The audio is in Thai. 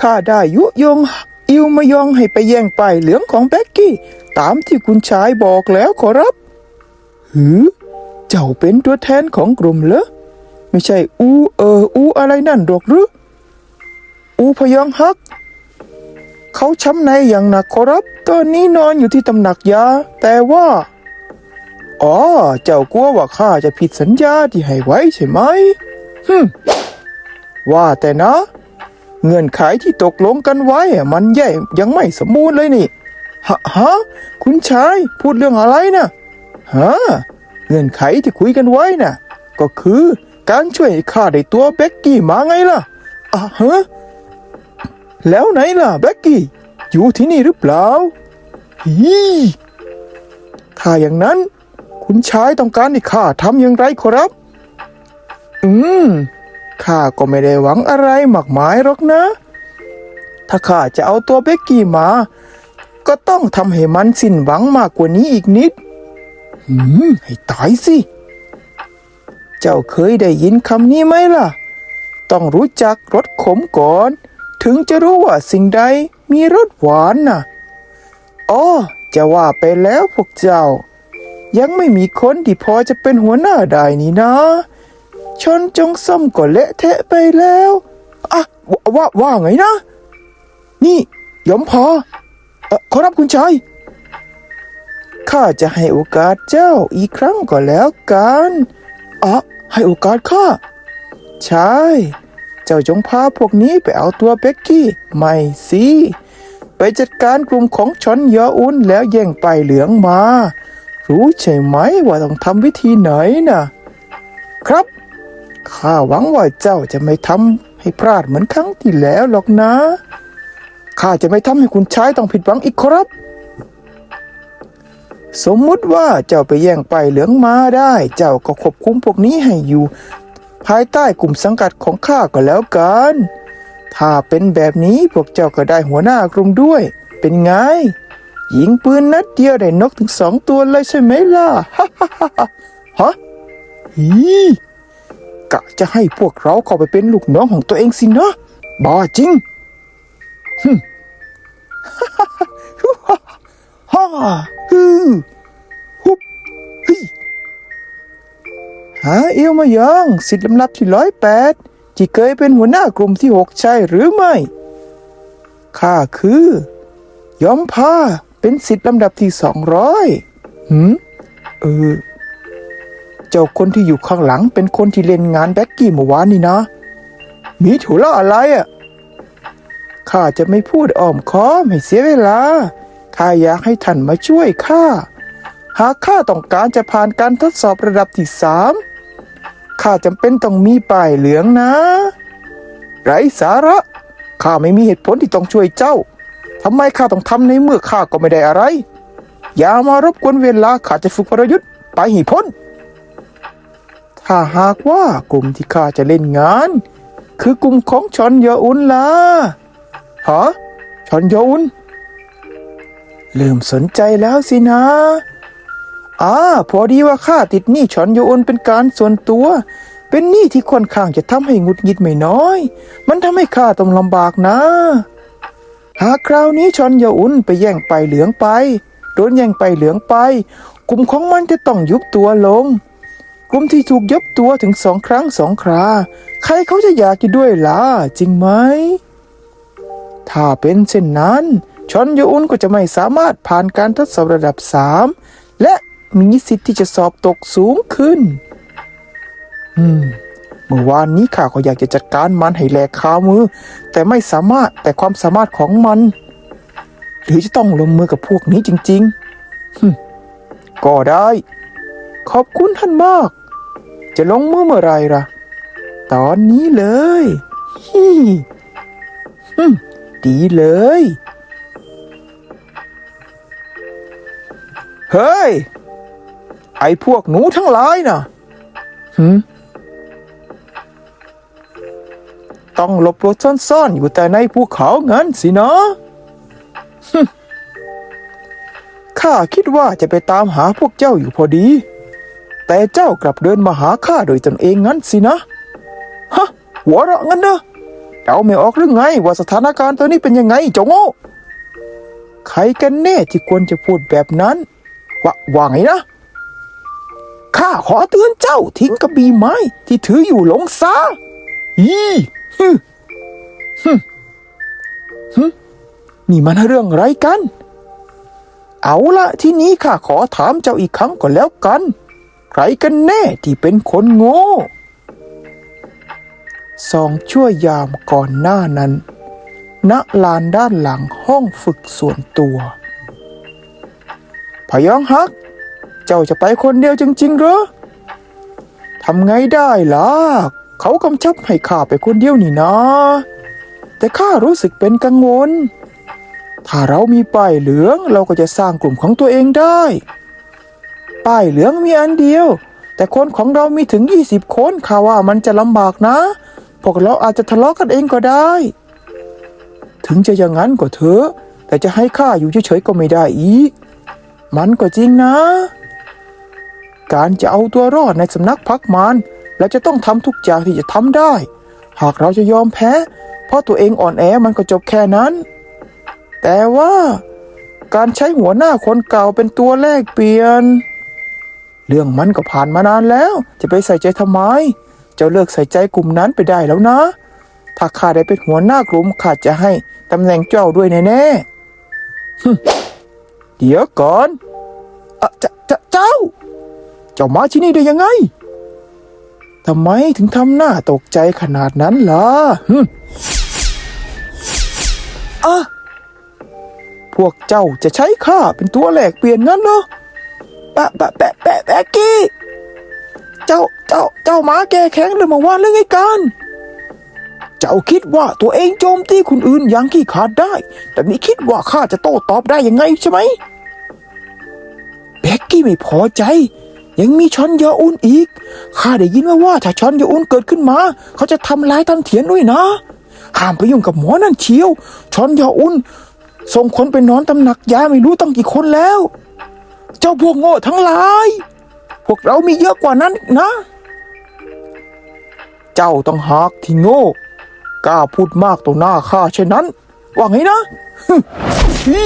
ข้าได้ยุยงอิวมายองให้ไปแย่งป้ายเหลืองของแบ็กกี้ ตามที่คุณชายบอกแล้วขอรับ หือ เจ้าเป็นตัวแทนของกลุ่มเหรอ ไม่ใช่อูเอออูอะไรนั่นหรอกหรือ อูพยองฮัก เขาช้ำในอย่างหนักขอรับ ตอนนี้นอนอยู่ที่ตำหนักยา แต่ว่า อ๋อ เจ้ากลัวว่าข้าจะผิดสัญญาที่ให้ไว้ใช่ไหมฮึว่าแต่นะ เงื่อนไขที่ตกลงกันไว้มันแย่ยังไม่สมบูรณ์เลยนี่ฮะฮะคุณชายพูดเรื่องอะไรนะฮะเงื่อนไขที่คุยกันไว้น่ะ ก็คือการช่วยข้าได้ตัวเบ็กกี้มาไงล่ะอะฮะแล้วไหนล่ะเบ็กกี้อยู่ที่นี่หรือเปล่าฮีถ้าอย่างนั้น คุณชายต้องการให้ข้าทำอย่างไรขอรับ อืม ข้าก็ไม่ได้หวังอะไรมากมายหรอกนะ ถ้าข้าจะเอาตัวเบกกี้มา ก็ต้องทำให้มันสิ้นหวังมากกว่านี้อีกนิด หืม ให้ตายสิ เจ้าเคยได้ยินคำนี้ไหมล่ะ ต้องรู้จักรสขมก่อน ถึงจะรู้ว่าสิ่งใดมีรสหวานน่ะอ๋อจะว่าไปแล้วพวกเจ้า ยังไม่มีคนที่พอจะเป็นหัวหน้าได้นี่นะ ชนจงส้มก็เละเทะไปแล้วอะว่าว่าไงนะ นี่ยมพอเออขอรับคุณชายข้าจะให้โอกาสเจ้าอีกครั้งก็แล้วกันอะให้โอกาสข้าใช่เจ้าจงพาพวกนี้ไปเอาตัวเบ็กกี้ไม่สิไปจัดการกลุ่มของชอนยออุนแล้วแย่งไปเหลืองมา รู้ใช่ไหมว่าต้องทำวิธีไหนนะครับ ข้าหวังว่าเจ้าจะไม่ทำให้พลาดเหมือนครั้งที่แล้วหรอกนะข้าจะไม่ทำให้คุณชายต้องผิดหวังอีกครับ สมมุติว่าเจ้าไปแย่งไปเหลืองมาได้ เจ้าก็ควบคุมพวกนี้ให้อยู่ ภายใต้กลุ่มสังกัดของข้าก็แล้วกัน ถ้าเป็นแบบนี้พวกเจ้าก็ได้หัวหน้ากลุ่มด้วย เป็นไงยิงปืนนัดเดียวได้นกถึงสองตัวเลยใช่ไหมล่ะฮะฮี กะจะให้พวกเราเข้าไปเป็นลูกน้องของตัวเองสินะบ้าจริงฮึฮ่าฮือฮุบฮีหาเอียวมายังสิทธิ์ลำลับที่ร้อยแปดที่เคยเป็นหัวหน้ากลุ่มที่หกใช่หรือไม่ข้าคือยอมพาเป็นสิทธิ์ลำดับที่สองร้อยหืมเออ เจ้าคนที่อยู่ข้างหลังเป็นคนที่เล่นงานแบ็กกี้เมื่อวานนี่นะ มีธุระอะไรอะ ข้าจะไม่พูดอ้อมค้อมให้เสียเวลา ข้าอยากให้ท่านมาช่วยข้า หากข้าต้องการจะผ่านการทดสอบระดับที่สามข้าจำเป็นต้องมีป้ายเหลืองนะ ไรสาระ ข้าไม่มีเหตุผลที่ต้องช่วยเจ้า ทำไมข้าต้องทำในเมื่อข้าก็ไม่ได้อะไร อย่ามารบกวนเวลาข้าจะฝึกวรยุทธ์ไปห้พ้น ถ้าหากว่ากลุ่มที่ข้าจะเล่นงาน คือกลุ่มของชอนยออุนล่ะฮะชอนยออุนเริ่มสนใจแล้วสินะอ่าพอดีว่าข้าติดหนี้ชอนโยอุนเป็นการส่วนตัว เป็นหนี้ที่ค่อนข้างจะทำให้งุดหงิดไม่น้อย มันทำให้ข้าต้องลำบากนะ หากคราวนี้ชอนโยอุนไปแย่งไปเหลืองไปโดนแย่งไปเหลืองไป กลุ่มของมันจะต้องยุบตัวลง กลุ่มที่ถูกยบตัวถึงสองครั้งสองครา ใครเขาจะอยากอยู่ด้วยล่ะจริงไหม ถ้าเป็นเช่นนั้นชอนโยอุนก็จะไม่สามารถผ่านการทดสอบระดับ 3 และมีสิทธิ์ที่จะสอบตกสูงขึ้น อืมเมื่อวานนี้ข้าก็อยากจะจัดการมันให้แหลกคามือ แต่ไม่สามารถแต่ความสามารถของมัน หรือจะต้องลงมือกับพวกนี้จริง ๆ ก็ได้ ขอบคุณท่านมาก จะลงมือเมื่อไรล่ะ ตอนนี้เลยฮิฮึดีเลย เฮ้ย ไอ้พวกหนูทั้งหลายนะหืมต้องหลบหลบซ่อนๆ อยู่แต่ในภูเขางั้นสินะฮึข้าคิดว่าจะไปตามหาพวกเจ้าอยู่พอดี แต่เจ้ากลับเดินมาหาข้าโดยตนเองงั้นสินะ ฮะ หัวเราะงั้นเนอะไเอาไม่ออกหรือไงว่าสถานการณ์ตอนนี้เป็นยังไงเจ้าโง่ใครกันแน่ที่ควรจะพูดแบบนั้น ว่าว่าไงนะ ข้าขอเตือนเจ้าทิ้งกระบี่ไม้ที่ถืออยู่ลงซาอีฮึฮึฮึนี่มันเรื่องไรกัน เอาละที่นี้ข้าขอถามเจ้าอีกครั้งก่อนแล้วกัน ใครกันแน่ที่เป็นคนโง่สองชั่วยามก่อนหน้านั้น ณลานด้านหลังห้องฝึกส่วนตัวพยองฮัก เจ้าจะไปคนเดียวจริงๆเหรอทำไงได้ล่ะ เขากำชับให้ข้าไปคนเดียวนี่นะ แต่ข้ารู้สึกเป็นกังวล ถ้าเรามีป้ายเหลืองเราก็จะสร้างกลุ่มของตัวเองได้ ป้ายเหลืองมีอันเดียว แต่คนของเรามีถึง 20 คนข้าว่ามันจะลำบากนะ พวกเราอาจจะทะเลาะกันเองก็ได้ ถึงจะอย่างนั้นก็เถอะแต่จะให้ข้าอยู่เฉยๆก็ไม่ได้อีก มันก็จริงนะ การจะเอาตัวรอดในสำนักพักมารเราจะต้องทำทุกอย่างที่จะทำได้ หากเราจะยอมแพ้ เพราะตัวเองอ่อนแอมันก็จบแค่นั้น แต่ว่าการใช้หัวหน้าคนเก่าเป็นตัวแลกเปลี่ยน เรื่องมันก็ผ่านมานานแล้ว จะไปใส่ใจทำไม เจ้าเลิกใส่ใจกลุ่มนั้นไปได้แล้วนะ ถ้าข้าได้เป็นหัวหน้ากลุ่มข้าจะให้ตำแหน่งเจ้าด้วยแน่ๆฮึเดี๋ยวก่อนอะจะจะเจ้า เจ้ามาที่นี่ได้ยังไงทำไมถึงทำหน้าตกใจขนาดนั้นล่ะฮึอะพวกเจ้าจะใช้ข้าเป็นตัวแหลกเปลี่ยนงั้นเหรอ แปะแปะแปะแปะแปะกี้ เจ้าเจ้าเจ้าหมาแก่แข็งเลยมาว่าเรื่องไงกันเจ้าคิดว่าตัวเองโจมตีคนอื่นอย่างขี้ขาดได้ แต่ไม่คิดว่าข้าจะโต้ตอบได้ยังไงใช่ไหมเบกกี้ไม่พอใจ ยังมีชอนยาอุนอีกข้าได้ยินมาว่าถ้าชอนยาอุนเกิดขึ้นมา เขาจะทำลายตันเถียนด้วยนะห้ามไปยุ่งกับหมอนั่นเชียวชอนยาอุนส่งคนไปนอนตำหนักยาไม่รู้ตั้งกี่คนแล้ว เจ้าพวกโง่ทั้งหลาย พวกเรามีเยอะกว่านั้นนะ เจ้าต้องหากที่โง่กล้าพูดมากต่อหน้าข้าเช่นนั้น ว่าไงนะฮึ